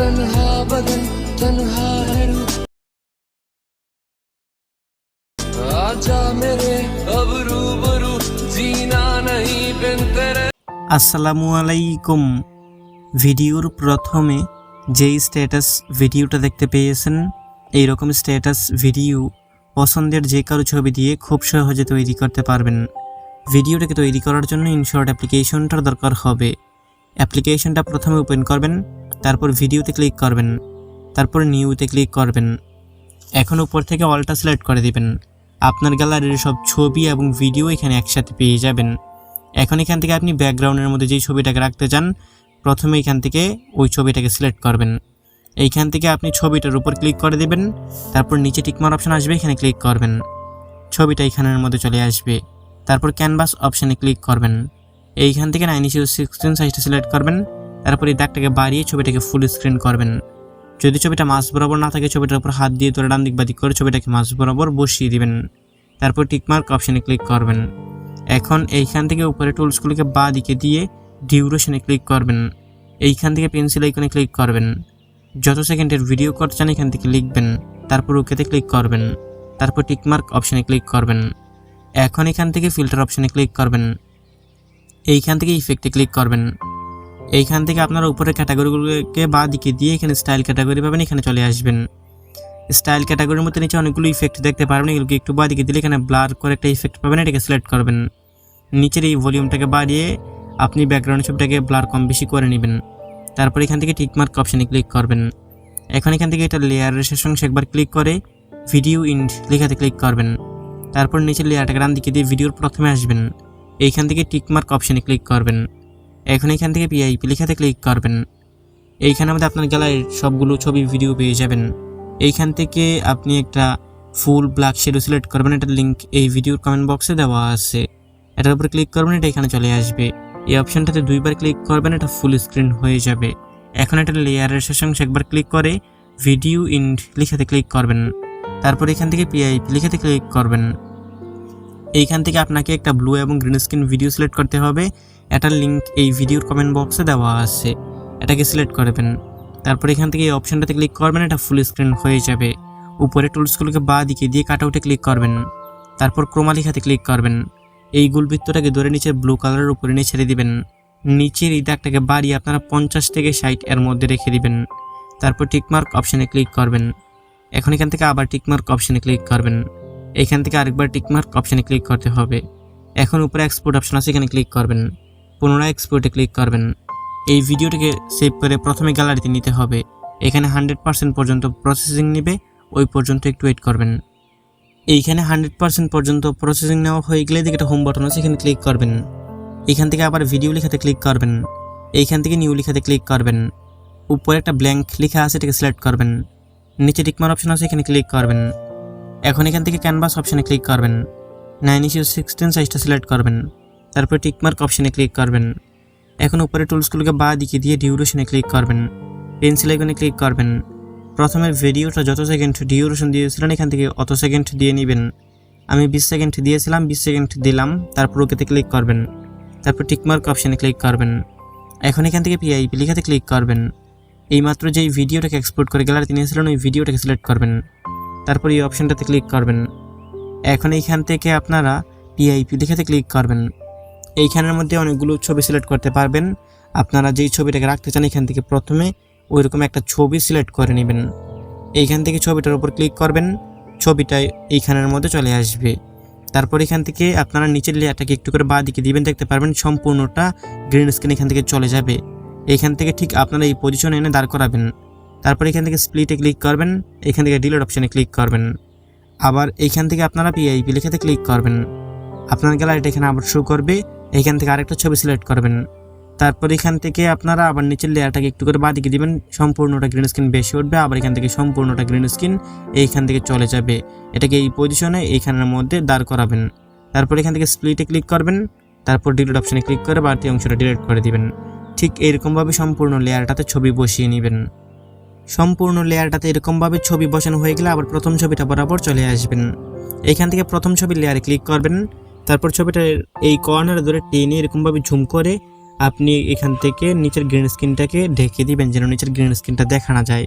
तन्हा बदन तन्हा है रूह आजा मेरे अब रूबरू जीना नहीं बिन तेरे আসসালামু আলাইকুম ভিডিওর প্রথমে যেই স্ট্যাটাস ভিডিওটা দেখতে পেয়েছেন এই রকম স্ট্যাটাস ভিডিও পছন্দের যে কারো ছবি দিয়ে খুব সহজে তৈরি করতে পারবেন ভিডিওটাকে তৈরি করার জন্য ইনশর্ট অ্যাপ্লিকেশনটার দরকার হবে অ্যাপ্লিকেশনটা প্রথমে ওপেন করবেন, তারপর ভিডিওতে ক্লিক করবেন, তারপর নিউতে ক্লিক করবেন। এখন উপর থেকে অলটা সিলেক্ট করে দিবেন। আপনার গ্যালারির সব ছবি এবং ভিডিও এখানে একসাথে পেয়ে যাবেন। এখন এখান থেকে আপনি ব্যাকগ্রাউন্ডের মধ্যে যেই ছবিটাকে রাখতে চান, প্রথমে এখান থেকে ওই ছবিটাকে সিলেক্ট করবেন। এইখান থেকে আপনি ছবিটার উপর ক্লিক করে দেবেন, তারপর নিচে টিকমার অপশন আসবে, এখানে ক্লিক করবেন। ছবিটা এখানের মধ্যে চলে আসবে। তারপর ক্যানভাস অপশানে ক্লিক করবেন। এইখান থেকে নাইন ইস্যু সিক্সটিন সাইজটা সিলেক্ট করবেন। তারপর এই দাগটাকে বাড়িয়ে ছবিটাকে ফুল স্ক্রিন করবেন। যদি ছবিটা মাছ বরাবর না থাকে, ছবিটার উপর হাত দিয়ে ধরে ডান দিক বাদিক করে ছবিটাকে মাছ বরাবর বসিয়ে দিবেন। তারপর টিকমার্ক অপশানে ক্লিক করবেন। এখন এইখান থেকে উপরে টুলসগুলোকে বা দিকে দিয়ে ডিউরেশনে ক্লিক করবেন। এইখান থেকে পেন্সিল আইকনে ক্লিক করবেন। যত সেকেন্ডের ভিডিও করতে চান, এখান থেকে লিখবেন। তারপর ওকেতে ক্লিক করবেন। তারপর টিকমার্ক অপশানে ক্লিক করবেন। এখন এখান থেকে ফিল্টার অপশানে ক্লিক করবেন। এইখান থেকে ইফেক্টে ক্লিক করবেন। এইখান থেকে আপনারা উপরে ক্যাটাগরিগুলোকে বা দিকে দিয়ে এখানে স্টাইল ক্যাটাগরি পাবেন, এখানে চলে আসবেন। স্টাইল ক্যাটাগরির মধ্যে নিচে অনেকগুলো ইফেক্ট দেখতে পারবেন, এগুলোকে একটু বা দিকে দিলে এখানে ব্লার করে একটা ইফেক্ট পাবেন, এটাকে সিলেক্ট করবেন। নিচের এই ভলিউমটাকে বাড়িয়ে আপনি ব্যাকগ্রাউন্ড ছবিটাকে ব্লার কম বেশি করে নেবেন। তারপর এখান থেকে টিকমার্ক অপশানে ক্লিক করবেন। এখন এখান থেকে এটা লেয়ারের শেষ অংশে একবার ক্লিক করে ভিডিও ইন্ড লেখাতে ক্লিক করবেন। তারপর নিচের লেয়ারটাকে ডান দিকে দিয়ে ভিডিওর প্রথমে আসবেন। এইখান থেকে টিকমার্ক অপশানে ক্লিক করবেন। এখন এখান থেকে পিআইপি লেখাতে ক্লিক করবেন। এইখানে মধ্যে আপনার গ্যালারির সবগুলো ছবি ভিডিও পেয়ে যাবেন। এইখান থেকে আপনি একটা ফুল ব্ল্যাক শেডো সিলেক্ট করবেন। এটার লিঙ্ক এই ভিডিওর কমেন্ট বক্সে দেওয়া আছে। এটার উপর ক্লিক করবেন, এটা এখানে চলে আসবে। এই অপশনটাতে দুইবার ক্লিক করবেন, এটা ফুল স্ক্রিন হয়ে যাবে। এখন এটা লেয়ারের শেষ অংশে একবার ক্লিক করে ভিডিও ইন্ড লিখাতে ক্লিক করবেন। তারপর এখান থেকে পিআইপি লিখাতে ক্লিক করবেন। এইখান থেকে আপনাকে একটা ব্লু এবং গ্রিন স্ক্রিন ভিডিও সিলেক্ট করতে হবে। এটার লিঙ্ক এই ভিডিওর কমেন্ট বক্সে দেওয়া আছে। এটাকে সিলেক্ট করবেন। তারপর এখান থেকে এই অপশানটাতে ক্লিক করবেন, এটা ফুল স্ক্রিন হয়ে যাবে। উপরে টুলসগুলোকে বা দিকে দিয়ে কাট আউটে ক্লিক করবেন। তারপর ক্রোমা লেখাতে ক্লিক করবেন। এই গুলবৃত্তটাকে ধরে নিচের ব্লু কালারের উপরে নিয়ে ছেড়ে দিবেন। নিচের এই দাগটাকে বাড়িয়ে আপনারা পঞ্চাশ থেকে ষাট এর মধ্যে রেখে দিবেন। তারপর টিকমার্ক অপশানে ক্লিক করবেন। এখন এখান থেকে আবার টিকমার্ক অপশানে ক্লিক করবেন। এখান থেকে আরেকবার টিকমার্ক অপশানে ক্লিক করতে হবে। এখন উপরে এক্সপোর্ট অপশন আছে, এখানে ক্লিক করবেন। পুনরায় এক্সপোর্টে ক্লিক করবেন। এই ভিডিওটিকে সেভ করে প্রথমে গ্যালারিতে নিতে হবে। এখানে হান্ড্রেড পার্সেন্ট পর্যন্ত প্রসেসিং নেবে, ওই পর্যন্ত একটু ওয়েট করবেন। এইখানে হান্ড্রেড পার্সেন্ট পর্যন্ত প্রসেসিং নেওয়া হয়ে গেলে দিকে একটা হোম বাটন আছে, এখানে ক্লিক করবেন। এখান থেকে আবার ভিডিও লেখাতে ক্লিক করবেন। এইখান থেকে নিউ লেখাতে ক্লিক করবেন। উপরে একটা ব্ল্যাঙ্ক লেখা আছে, এটাকে সিলেক্ট করবেন। নিচে টিকমার অপশন আছে, এখানে ক্লিক করবেন। এখন এখান থেকে ক্যানভাস অপশানে ক্লিক করবেন। নাইন ইস্যু সিক্সটিন সাইজটা সিলেক্ট করবেন। তারপর টিকমার্ক অপশানে ক্লিক করবেন। এখন উপরে টুলসগুলোকে বা দিকে দিয়ে ডিউরেশনে ক্লিক করবেন। পেন্সিল আইকনে ক্লিক করবেন। প্রথমে ভিডিওটা যত সেকেন্ড ডিউরেশন দিয়েছিলেন, এখান থেকে অত সেকেন্ড দিয়ে নেবেন। আমি বিশ সেকেন্ড দিয়েছিলাম, বিশ সেকেন্ড দিলাম, তারপর ওকেতে ক্লিক করবেন। তারপর টিকমার্ক অপশানে ক্লিক করবেন। এখন এখান থেকে পিআইপি লেখাতে ক্লিক করবেন। এইমাত্র যেই ভিডিওটাকে এক্সপোর্ট করে গেলার তিনি নিয়েছিলেন, ওই ভিডিওটাকে সিলেক্ট করবেন। তারপর এই অপশানটাতে ক্লিক করবেন। এখন এইখান থেকে আপনারা পিআইপি লেখাতে ক্লিক করবেন। এইখানের মধ্যে অনেকগুলো ছবি সিলেক্ট করতে পারবেন। আপনারা যেই ছবিটাকে রাখতে চান এখান থেকে প্রথমে ওইরকম একটা ছবি সিলেক্ট করে নেবেন। এইখান থেকে ছবিটার উপর ক্লিক করবেন। ছবিটা এইখানের মধ্যে চলে আসবে। তারপর এখান থেকে আপনারা নিচের লেয়ারটাকে একটু করে বাঁ দিকে দিবেন, দেখতে পারবেন সম্পূর্ণটা গ্রিন স্ক্রিন এখান থেকে চলে যাবে। এখান থেকে ঠিক আপনারা এই পজিশনে এনে দাঁড় করাবেন। তারপর এখান থেকে স্প্লিটে ক্লিক করবেন, এখান থেকে ডিলেট অপশানে ক্লিক করবেন। আবার এইখান থেকে আপনারা পিআইপি লেখাতে ক্লিক করবেন। আপনার গ্যালারিটা এখানে আবার শো করবে, এখান থেকে আরেকটা ছবি সিলেক্ট করবেন। তারপর এখান থেকে আপনারা আবার নিচের লেয়ারটাকে একটু করে বাদিকে দিবেন, সম্পূর্ণটা গ্রিন স্ক্রিন বেশি উঠবে, আবার এখান থেকে সম্পূর্ণটা গ্রিন স্ক্রিন এইখান থেকে চলে যাবে। এটাকে এই পজিশনে এইখানের মধ্যে দাঁড় করাবেন। তারপর এখান থেকে স্প্লিটে ক্লিক করবেন, তারপর ডিলিট অপশানে ক্লিক করে বাড়তি অংশটা ডিলিট করে দিবেন। ঠিক এরকমভাবে সম্পূর্ণ লেয়ারটাতে ছবি বসিয়ে নেবেন। সম্পূর্ণ লেয়ারটাতে এরকমভাবে ছবি বসানো হয়ে গেলে আবার প্রথম ছবিটা বরাবর চলে আসবেন। এইখান থেকে প্রথম ছবির লেয়ারে ক্লিক করবেন, তারপর ছবিটা এই কর্নারে ধরে টেনে এরকমভাবে ঝুম করে আপনি এখান থেকে নিচের গ্রিন স্ক্রিনটাকে ঢেকে দিবেন যেন নিচের গ্রিন স্ক্রিনটা দেখা না যায়।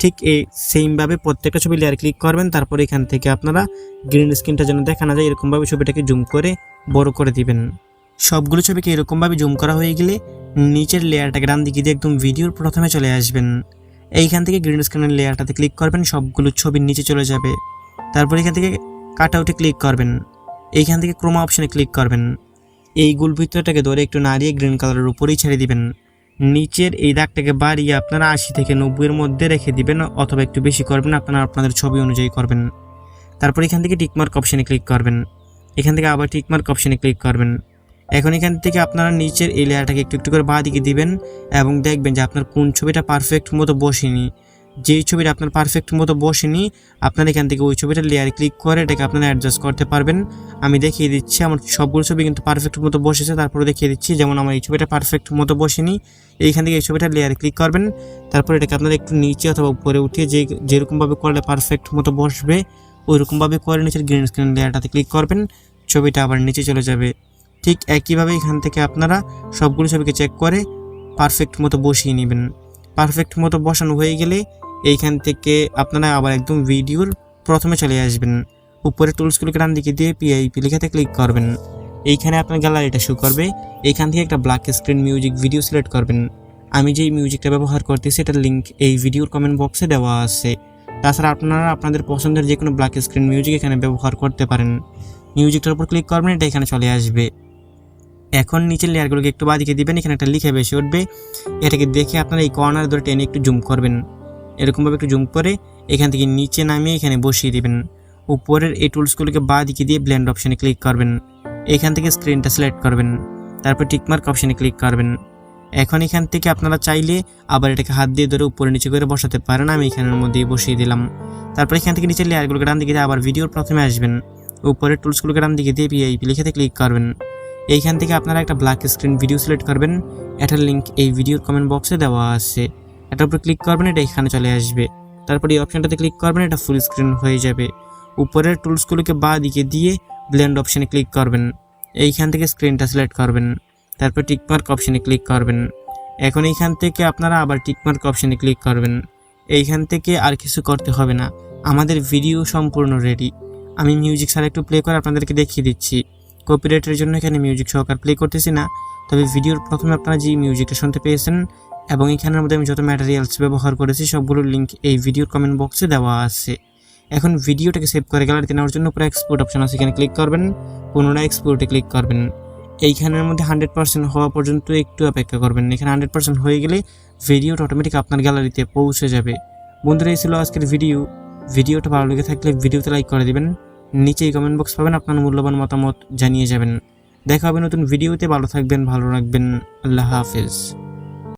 ঠিক এই সেমভাবে প্রত্যেকটা ছবি লেয়ার ক্লিক করবেন, তারপর এখান থেকে আপনারা গ্রিন স্ক্রিনটা যেন দেখা না যায়, এরকমভাবে ছবিটাকে জুম করে বড় করে দিবেন। সবগুলো ছবিকে এরকমভাবে জুম করা হয়ে গেলে নিচের লেয়ারটাকে ডান দিকে দিয়ে একদম ভিডিওর প্রথমে চলে আসবেন। এইখান থেকে গ্রিন স্ক্রিনের লেয়ারটাতে ক্লিক করবেন, সবগুলো ছবির নিচে চলে যাবে। তারপর এখান থেকে কাট আউটে ক্লিক করবেন। এইখান থেকে ক্রোমা অপশানে ক্লিক করবেন। এই গোল ভিতরটাকে ধরে একটু নাড়িয়ে গ্রিন কালারের উপরেই ছেড়ে দিবেন। নিচের এই দাগটাকে বাড়িয়ে আপনারা আশি থেকে নব্বইয়ের মধ্যে রেখে দিবেন, অথবা একটু বেশি করবেন, আপনারা আপনাদের ছবি অনুযায়ী করবেন। তারপর এখান থেকে টিকমার্ক অপশানে ক্লিক করবেন। এখান থেকে আবার টিকমার্ক অপশানে ক্লিক করবেন। এখন এখান থেকে আপনারা নিচের এই লেয়ারটাকে একটু একটু করে বাঁ দিকে দিবেন এবং দেখবেন যে আপনার কোন ছবিটা পারফেক্ট মতো বসেনি। যেই ছবিটা আপনার পারফেক্ট মতো বসেনি, আপনার এখান থেকে ওই ছবিটা লেয়ার ক্লিক করে এটাকে আপনারা অ্যাডজাস্ট করতে পারবেন। আমি দেখিয়ে দিচ্ছি, আমার সবগুলো ছবি কিন্তু পারফেক্ট মতো বসেছে, তারপরে দেখিয়ে দিচ্ছি যেমন আমার এই ছবিটা পারফেক্ট মতো বসেনি। এইখান থেকে এই ছবিটা লেয়ারে ক্লিক করবেন, তারপর এটাকে আপনারা একটু নিচে অথবা উপরে উঠিয়ে যে, যেরকমভাবে করলে পারফেক্ট মতো বসবে, ওইরকমভাবে করে নিচের গ্রিন স্ক্রিন লেয়ারটাতে ক্লিক করবেন, ছবিটা আবার নিচে চলে যাবে। ঠিক একইভাবে এখান থেকে আপনারা সবগুলো ছবিকে চেক করে পারফেক্ট মতো বসিয়ে নেবেন। পারফেক্ট মতো বসানো হয়ে গেলে এইখান থেকে আপনারা আবার একদম ভিডিওর প্রথমে চলে আসবেন। উপরে টুলসগুলোকে ডান দিকে দিয়ে পিআইপি লেখাতে ক্লিক করবেন। এইখানে আপনার গ্যালারিটা শো করবে। এইখান থেকে একটা black screen music video select করবেন। আমি যেই মিউজিকটা ব্যবহার করতেছি এটার লিঙ্ক এই ভিডিওর কমেন্ট বক্সে দেওয়া আছে। তাছাড়া আপনারা আপনাদের পছন্দের যে কোনো ব্ল্যাক স্ক্রিন মিউজিক এখানে ব্যবহার করতে পারেন। মিউজিকটার উপর ক্লিক করবেন, এটা এখানে চলে আসবে। এখন নিচের লেয়ারগুলোকে একটু বাদিকে দিবেন, এখানে একটা লিখে বেশি উঠবে। এটাকে দেখে আপনারা এই কর্নার ধরে টেনে একটু জুম করবেন। এরকমভাবে একটু জুম করে এখান থেকে নিচে নামিয়ে এখানে বসিয়ে দেবেন। উপরের এই টুলসগুলোকে বা দিকে দিয়ে ব্ল্যান্ড অপশানে ক্লিক করবেন। এখান থেকে স্ক্রিনটা সিলেক্ট করবেন। তারপর টিকমার্ক অপশানে ক্লিক করবেন। এখন এখান থেকে আপনারা চাইলে আবার এটাকে হাত দিয়ে ধরে উপরে নিচে করে বসাতে পারেন। আমি এখানের মধ্যেই বসিয়ে দিলাম। তারপর এখান থেকে নিচের লেয়ারগুলোকে ডান দিকে দিয়ে আবার ভিডিওর প্রথমে আসবেন। উপরের টুলসগুলোকে ডান দিকে দিয়ে পিআইপি লিখেতে ক্লিক করবেন। এইখান থেকে আপনারা একটা ব্ল্যাক স্ক্রিন ভিডিও সিলেক্ট করবেন। এটার লিঙ্ক এই ভিডিওর কমেন্ট বক্সে দেওয়া আছে। এটার উপর ক্লিক করবেন, এটা এখানে চলে আসবে। তারপর এই অপশানটাতে ক্লিক করবেন, এটা ফুল স্ক্রিন হয়ে যাবে। উপরের টুলসগুলোকে বা দিকে দিয়ে ব্লেন্ড অপশানে ক্লিক করবেন। এইখান থেকে স্ক্রিনটা সিলেক্ট করবেন। তারপর টিকমার্ক অপশানে ক্লিক করবেন। এখন এইখান থেকে আপনারা আবার টিকমার্ক অপশানে ক্লিক করবেন। এইখান থেকে আর কিছু করতে হবে না। আমাদের ভিডিও সম্পূর্ণ রেডি আমি মিউজিক ছাড়া একটু প্লে করে আপনাদেরকে দেখিয়ে দিচ্ছি। কপিরাইটের জন্য এখানে মিউজিক সহকার প্লে করতেছি না। তবে ভিডিওর প্রথমে আপনারা যে মিউজিকটা শুনতে পেয়েছেন এবং এখানের মধ্যে আমি যত ম্যাটেরিয়ালস ব্যবহার করেছি, সবগুলোর লিঙ্ক এই ভিডিওর কমেন্ট বক্সে দেওয়া আছে। এখন ভিডিওটাকে সেভ করে গ্যালারিতে নেওয়ার জন্য উপরে এক্সপোর্ট অপশন আছে। এখানে ক্লিক করবেন, পুনরায় এক্সপোর্টে ক্লিক করবেন। এইখানের মধ্যে হান্ড্রেড পার্সেন্ট হওয়া পর্যন্ত একটু অপেক্ষা করবেন। এখানে হান্ড্রেড পার্সেন্ট হয়ে গেলে ভিডিওটা অটোমেটিক আপনার গ্যালারিতে পৌঁছে যাবে। বন্ধুরা, এই ছিল আজকের ভিডিও ভিডিওটা ভালো লেগে থাকলে ভিডিওতে লাইক করে দিবেন। নিচেই কমেন্ট বক্স পাবেন, আপনার মূল্যবান মতামত জানিয়ে যাবেন। দেখা হবে নতুন ভিডিওতে ভালো থাকবেন, ভালো রাখবেন, আল্লাহ হাফেজ।